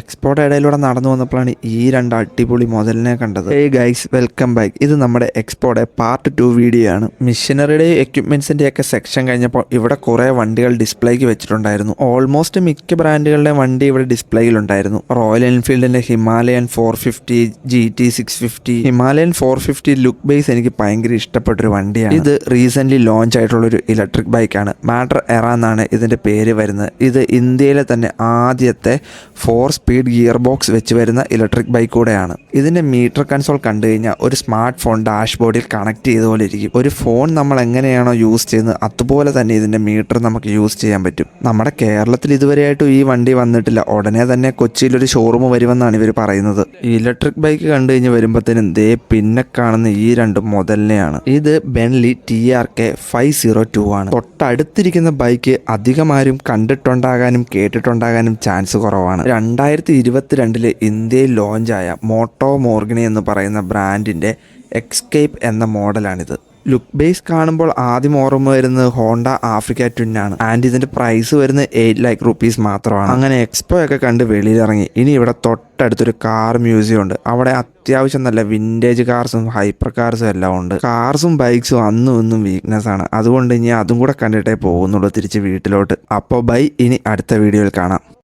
Export ഇടയിലൂടെ നടന്നു വന്നപ്പോഴാണ് ഈ രണ്ട് അടിപൊളി മുതലിനെ കണ്ടത്. ഏ ഗൈസ് വെൽക്കം ബാക്ക് ഇത് നമ്മുടെ എക്സ്പോർട്ട് പാർട്ട് ടു വീഡിയോ ആണ്. മിഷനറിയുടെ എക്യുപ്മെന്റ്സിന്റെ ഒക്കെ സെക്ഷൻ കഴിഞ്ഞപ്പോൾ ഇവിടെ കുറേ വണ്ടികൾ ഡിസ്പ്ലേക്ക് വെച്ചിട്ടുണ്ടായിരുന്നു. ഓൾമോസ്റ്റ് മിക്ക ബ്രാൻഡുകളുടെ വണ്ടി ഇവിടെ ഡിസ്പ്ലേയിലുണ്ടായിരുന്നു royal എൻഫീൽഡിന്റെ Himalayan four fifty G T six fifty Himalayan four fifty look base എനിക്ക് ഭയങ്കര ഇഷ്ടപ്പെട്ടൊരു വണ്ടിയാണ്. ഇത് റീസെന്റ് ലോഞ്ച് ആയിട്ടുള്ള ഒരു ഇലക്ട്രിക് ബൈക്കാണ് മാറ്റർ എറ എന്നാണ് ഇതിന്റെ പേര് വരുന്നത്. ഇത് ഇന്ത്യയിലെ തന്നെ ആദ്യത്തെ ഫോർ സ്പീഡ് ഗിയർ ബോക്സ് വെച്ച് വരുന്ന ഇലക്ട്രിക് ബൈക്ക് കൂടെയാണ്. ഇതിന്റെ മീറ്റർ കൺസോൾ കണ്ടു കഴിഞ്ഞാൽ ഒരു സ്മാർട്ട് ഫോൺ ഡാഷ്ബോർഡിൽ കണക്ട് ചെയ്ത പോലെ ഇരിക്കും. ഒരു ഫോൺ നമ്മൾ എങ്ങനെയാണോ യൂസ് ചെയ്യുന്നത് അതുപോലെ തന്നെ ഇതിന്റെ മീറ്റർ നമുക്ക് യൂസ് ചെയ്യാൻ പറ്റും. നമ്മുടെ കേരളത്തിൽ ഇതുവരെയായിട്ടും ഈ വണ്ടി വന്നിട്ടില്ല. ഉടനെ തന്നെ കൊച്ചിയിൽ ഒരു ഷോറൂം വരുമെന്നാണ് ഇവർ പറയുന്നത്. ഇലക്ട്രിക് ബൈക്ക് കണ്ടു കഴിഞ്ഞ് വരുമ്പോഴത്തേനും ദേ പിന്നെ കാണുന്ന ഈ രണ്ട് മുതലിനെയാണ് ഇത് Benelli T R K five zero two ആണ്. തൊട്ടടുത്തിരിക്കുന്ന ബൈക്ക് അധികമാരും കണ്ടിട്ടുണ്ടാകാനും കേട്ടിട്ടുണ്ടാകാനും ചാൻസ് കുറവാണ്. രണ്ടായിരത്തി ഇരുപത്തിരണ്ടിൽ ഇന്ത്യയിൽ ലോഞ്ചായ മോട്ടോ മോർഗിനി എന്ന് പറയുന്ന ബ്രാൻഡിന്റെ എക്സ്കേപ്പ് എന്ന മോഡലാണിത്. ലുക്ക് ബേസ് കാണുമ്പോൾ ആദ്യം ഓർമ്മ വരുന്നത് ഹോണ്ട ആഫ്രിക്ക ട്വിൻ ആണ് ആൻഡ് ഇതിന്റെ പ്രൈസ് വരുന്നത് എയ്റ്റ് ലാക്ക് റുപ്പീസ് മാത്രമാണ്. അങ്ങനെ എക്സ്പോ ഒക്കെ കണ്ട് വെളിയിലിറങ്ങി. ഇനി ഇവിടെ തൊട്ടടുത്തൊരു കാർ മ്യൂസിയം ഉണ്ട്. അവിടെ അത്യാവശ്യം നല്ല വിന്റേജ് കാർസും ഹൈപ്പർ കാർസും എല്ലാം ഉണ്ട്. കാർസും ബൈക്സും അന്നും ഇന്നും വീക്ക്നെസ് ആണ്. അതുകൊണ്ട് ഇനി അതും കൂടെ കണ്ടിട്ടേ പോകുന്നുള്ളൂ തിരിച്ച് വീട്ടിലോട്ട്. അപ്പോൾ ബൈ ഇനി അടുത്ത വീഡിയോയിൽ കാണാം.